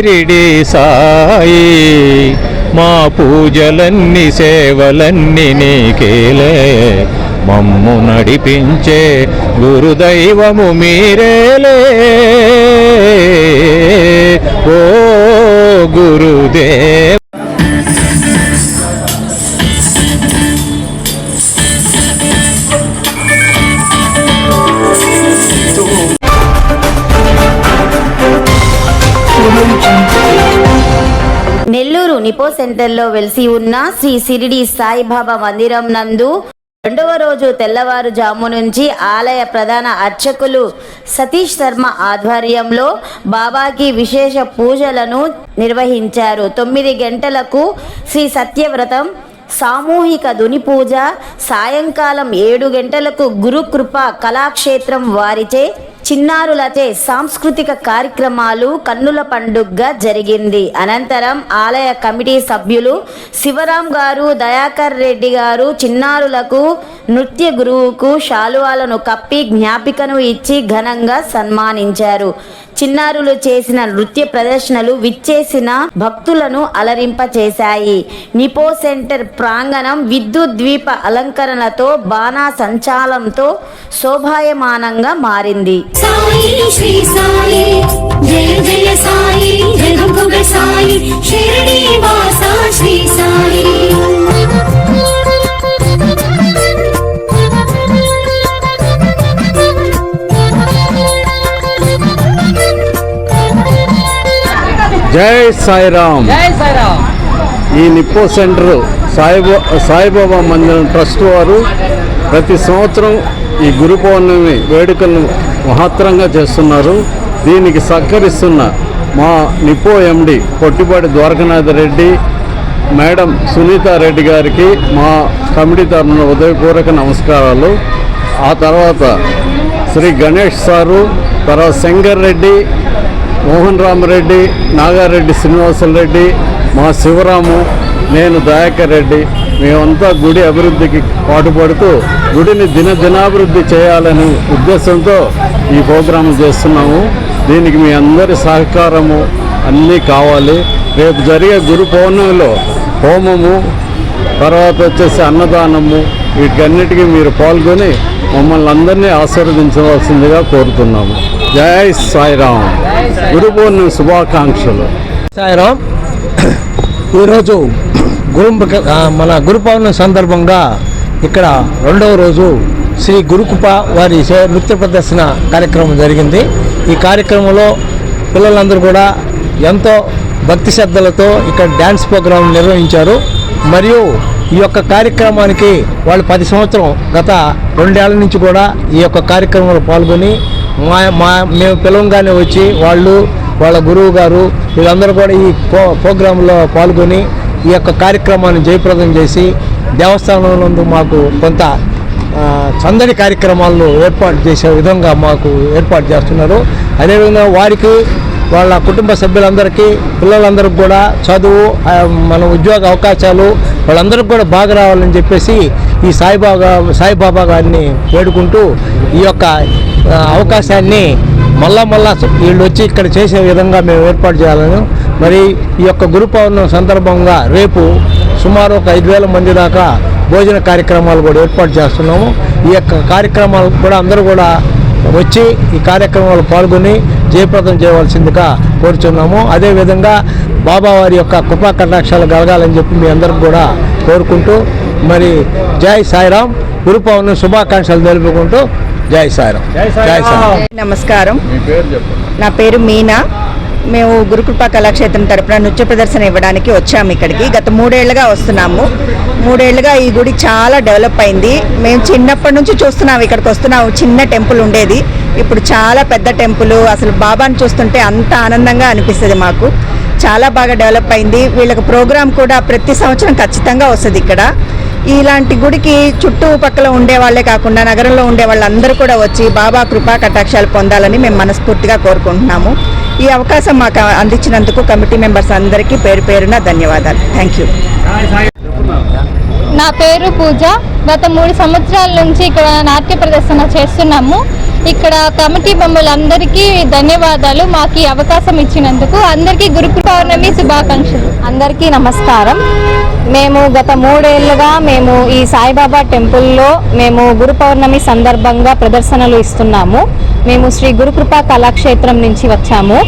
షిరిడి సాయి మా పూజలన్నీ సేవలన్నీ నీకేలే. మమ్ము నడిపించే గురుదైవము మీరేలే. ఓ గురుదే డిపో సెంటర్లో వెలిసి ఉన్న శ్రీ సిరిడి సాయిబాబా మందిరం నందు రెండవ రోజు తెల్లవారుజాము నుంచి ఆలయ ప్రధాన అర్చకులు సతీష్ శర్మ ఆధ్వర్యంలో బాబాకి విశేష పూజలను నిర్వహించారు. తొమ్మిది గంటలకు శ్రీ సత్యవ్రతం సామూహిక దుని పూజ సాయంకాలం ఏడు గంటలకు గురుకృప కళాక్షేత్రం వారిచే చిన్నారులచే సాంస్కృతిక కార్యక్రమాలు కన్నుల పండుగ జరిగింది. అనంతరం ఆలయ కమిటీ సభ్యులు శివరాం గారు దయాకర్ రెడ్డి గారు చిన్నారులకు నృత్య గురువుకు శాలువాలను కప్పి జ్ఞాపికను ఇచ్చి ఘనంగా సన్మానించారు. చిన్నారులు చేసిన నృత్య ప్రదర్శనలు విచ్చేసిన భక్తులను అలరింపచేశాయి. నిపో సెంటర్ ప్రాంగణం విద్యుత్ ద్వీప అలంకరణతో బాణా సంచాలంతో శోభాయమానంగా మారింది. సాయి శ్రీ సాయి జయ జయ సాయి జగంగుగ సాయి షిరిడి వాస శ్రీ సాయి. జై సాయిరామ్. ఈ నిప్పో సెంటర్ సాయిబా సాయిబాబా మందిరం ట్రస్ట్ వారు ప్రతి సంవత్సరం ఈ గురు పౌర్ణమి వేడుకలను మహత్తరంగా చేస్తున్నారు. దీనికి సహకరిస్తున్న మా నిపో ఎండి పొట్టిపాటి ద్వారకనాథ రెడ్డి మేడం సునీతారెడ్డి గారికి మా కమిటీ తరఫున ఉదయపూర్వక నమస్కారాలు. ఆ తర్వాత శ్రీ గణేష్ సారు తర్వాత శంకర్ రెడ్డి మోహన్ రామరెడ్డి నాగారెడ్డి శ్రీనివాసరెడ్డి మా శివరాము నేను దయాకర్ రెడ్డి మేమంతా గుడి అభివృద్ధికి పాటుపడుతూ గుడిని దినదినాభివృద్ధి చేయాలని ఉద్దేశంతో ఈ ప్రోగ్రాం చేస్తున్నాము. దీనికి మీ అందరి సహకారము అన్నీ కావాలి. రేపు జరిగే గురు పౌర్ణమిలో హోమము తర్వాత వచ్చేసి అన్నదానము వీటన్నిటికీ మీరు పాల్గొని మమ్మల్ని అందరినీ ఆశీర్వదించవలసిందిగా కోరుతున్నాము. జై సాయిరామ్. గురు పౌర్ణమి శుభాకాంక్షలు. సాయిరాం ఈరోజు గురు మన గురు పౌర్ణమి సందర్భంగా ఇక్కడ రెండవ రోజు శ్రీ గురుకుప వారి నృత్య ప్రదర్శన కార్యక్రమం జరిగింది. ఈ కార్యక్రమంలో పిల్లలందరూ కూడా ఎంతో భక్తి శ్రద్ధలతో ఇక్కడ డ్యాన్స్ ప్రోగ్రాం నిర్వహించారు. మరియు ఈ యొక్క కార్యక్రమానికి వాళ్ళు పది సంవత్సరం గత రెండేళ్ళ నుంచి కూడా ఈ యొక్క కార్యక్రమంలో పాల్గొని మా మా మేము పిలవంగానే వచ్చి వాళ్ళు వాళ్ళ గురువు గారు వీళ్ళందరూ కూడా ఈ ప్రో ప్రోగ్రాంలో పాల్గొని ఈ యొక్క కార్యక్రమాన్ని జయప్రదం చేసి దేవస్థానం నందు మాకు కొంత ఆ, చందని కార్యక్రమాలను ఏర్పాటు చేసే విధంగా మాకు ఏర్పాటు చేస్తున్నారు. అదేవిధంగా వారికి వాళ్ళ కుటుంబ సభ్యులందరికీ పిల్లలందరికీ కూడా చదువు మన ఉద్యోగ అవకాశాలు వాళ్ళందరికీ కూడా బాగా రావాలని చెప్పేసి ఈ సాయిబాబా సాయిబాబా గారిని వేడుకుంటూ ఈ యొక్క అవకాశాన్ని మళ్ళా మళ్ళా వీళ్ళు వచ్చి ఇక్కడ చేసే విధంగా మేము ఏర్పాటు చేయాలని మరి ఈ యొక్క గురు పౌర్ణం సందర్భంగా రేపు సుమారు ఒక ఐదు వేల మంది దాకా భోజన కార్యక్రమాలు కూడా ఏర్పాటు చేస్తున్నాము. ఈ యొక్క కార్యక్రమాలు కూడా అందరూ కూడా వచ్చి ఈ కార్యక్రమాలు పాల్గొని జయప్రదం చేయవలసిందిగా కోరుచున్నాము. అదేవిధంగా బాబావారి యొక్క కృపా కటాక్షాలు కలగాలని చెప్పి మీ అందరికి కూడా కోరుకుంటూ మరి జై సాయిరాం గురు పౌర్ణమి శుభాకాంక్షలు తెలుపుకుంటూ జై సాయిరాం జై సాయిరాం నమస్కారం. నా పేరు మీనా. మేము గురుకృపా కళాక్షేత్రం తరపున నృత్య ప్రదర్శన ఇవ్వడానికి వచ్చాము ఇక్కడికి. గత మూడేళ్ళుగా వస్తున్నాము. మూడేళ్ళుగా ఈ గుడి చాలా డెవలప్ అయింది. మేము చిన్నప్పటి నుంచి చూస్తున్నాము ఇక్కడికి వస్తున్నాము చిన్న టెంపుల్ ఉండేది. ఇప్పుడు చాలా పెద్ద టెంపుల్. అసలు బాబాని చూస్తుంటే అంత ఆనందంగా అనిపిస్తుంది మాకు. చాలా బాగా డెవలప్ అయింది. వీళ్ళకి ప్రోగ్రామ్ కూడా ప్రతి సంవత్సరం ఖచ్చితంగా వస్తుంది ఇక్కడ. ఇలాంటి గుడికి చుట్టుపక్కల ఉండే వాళ్ళే కాకుండా నగరంలో ఉండే వాళ్ళందరూ కూడా వచ్చి బాబా కృపా కటాక్షాలు పొందాలని మేము మనస్ఫూర్తిగా కోరుకుంటున్నాము. ఈ అవకాశం మాకు అందించినందుకు కమిటీ మెంబర్స్ అందరికీ పేరు పేరున ధన్యవాదాలు. థ్యాంక్ యూ నా పేరు పూజ. గత మూడు సంవత్సరాల నుంచి ఇక్కడ నాట్య ప్రదర్శన చేస్తున్నాము. ఇక్కడ కమిటీ బొమ్మలందరికీ ధన్యవాదాలు. మాకు ఈ అవకాశం ఇచ్చినందుకు అందరికీ గురు పౌర్ణమి శుభాకాంక్షలు. అందరికీ నమస్కారం. మేము గత మూడేళ్ళుగా మేము ఈ సాయిబాబా టెంపుల్లో మేము గురు పౌర్ణమి సందర్భంగా ప్రదర్శనలు ఇస్తున్నాము. మేము శ్రీ గురుకృపా కళాక్షేత్రం నుంచి వచ్చాము.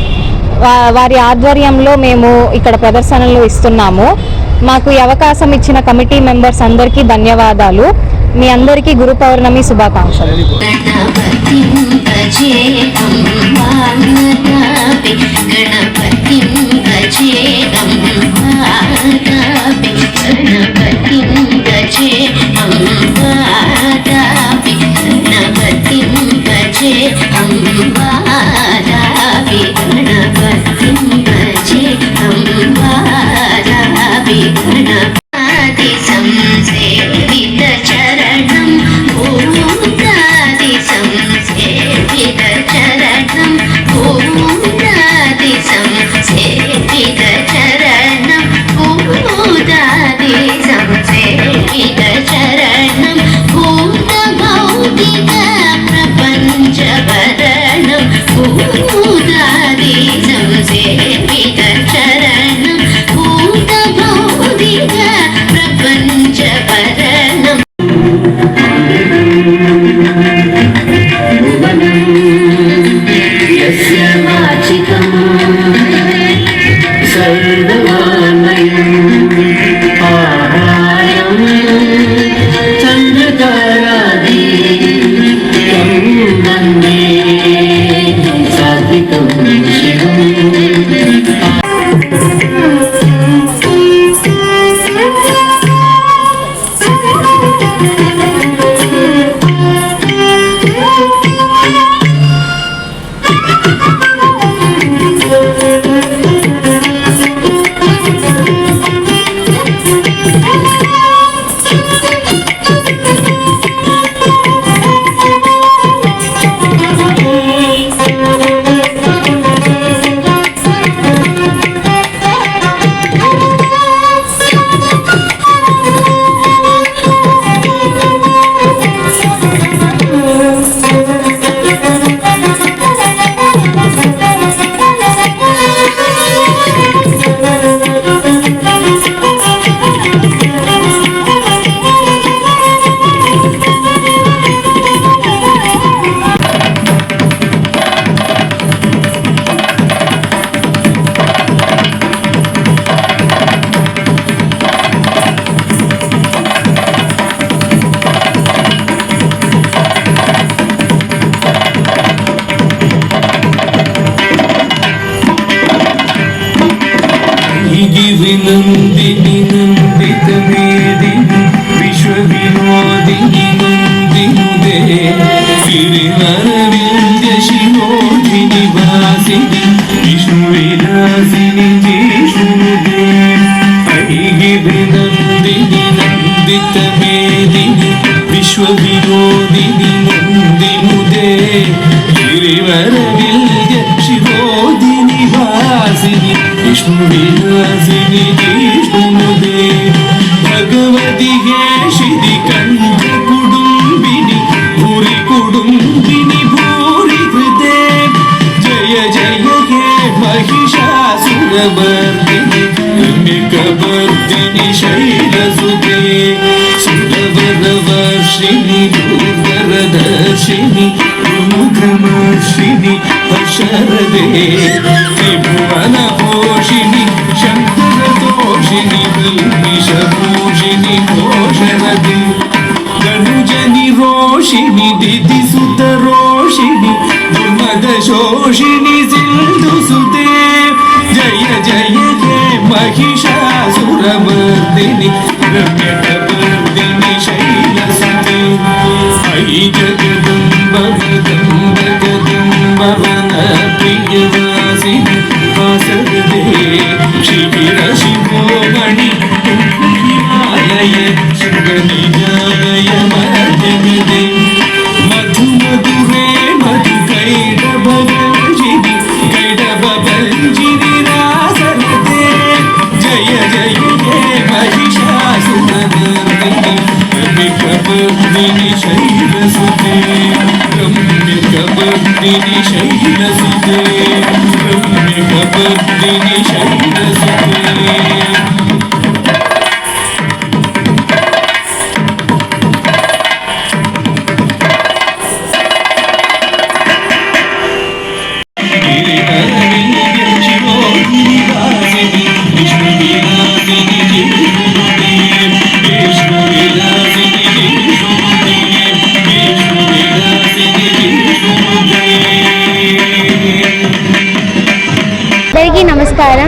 వారి ఆధ్వర్యంలో మేము ఇక్కడ ప్రదర్శనలు ఇస్తున్నాము. మాకు ఈ అవకాశం ఇచ్చిన కమిటీ మెంబర్స్ అందరికీ ధన్యవాదాలు. మీ అందరికీ గురు పౌర్ణమి శుభాకాంక్షలు Yeah. Thank you. ശിരോദിനി മുന്തിമുതേ ഗിരിവരവിൽ ശിരോദിനി വാസിനി Vishnu Vilasini ജിഷ്ണുമുതേ Bhagavathi ശിരി കണ്ട കുടുംബിനി ഭൂരി കുടുംബിനി ഭൂരി കൃതേ ജയ ജയ ഹേ മഹിഷാസുരവർദ്ധിനി കബർദ്ധിനി ശൈ शङ्करतोषिणि कल्मिषभूषिणि घोषरदे धनुजनि रोषिणि दिदिसुतरोषिणि दुर्मदशोषिणि सिन्धुसुते जय जय हे महिषासुरमर्दिनि रम्यकवर्दिनि शैलसुते अयि जगदम्ब जगदम्ब जगदम्ब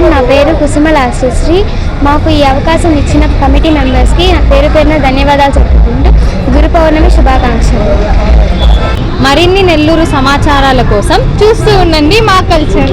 నమస్కారం నా పేరు కుసుమల ఆశశ్రీ మాకు ఈ అవకాశం ఇచ్చిన కమిటీ మెంబర్స్కి నా పేరు పేరున ధన్యవాదాలు చెప్పుకుంటూ గురు పౌర్ణమి శుభాకాంక్షలు. మరిన్ని నెల్లూరు సమాచారాల కోసం చూస్తూ ఉండండి మా కల్చర్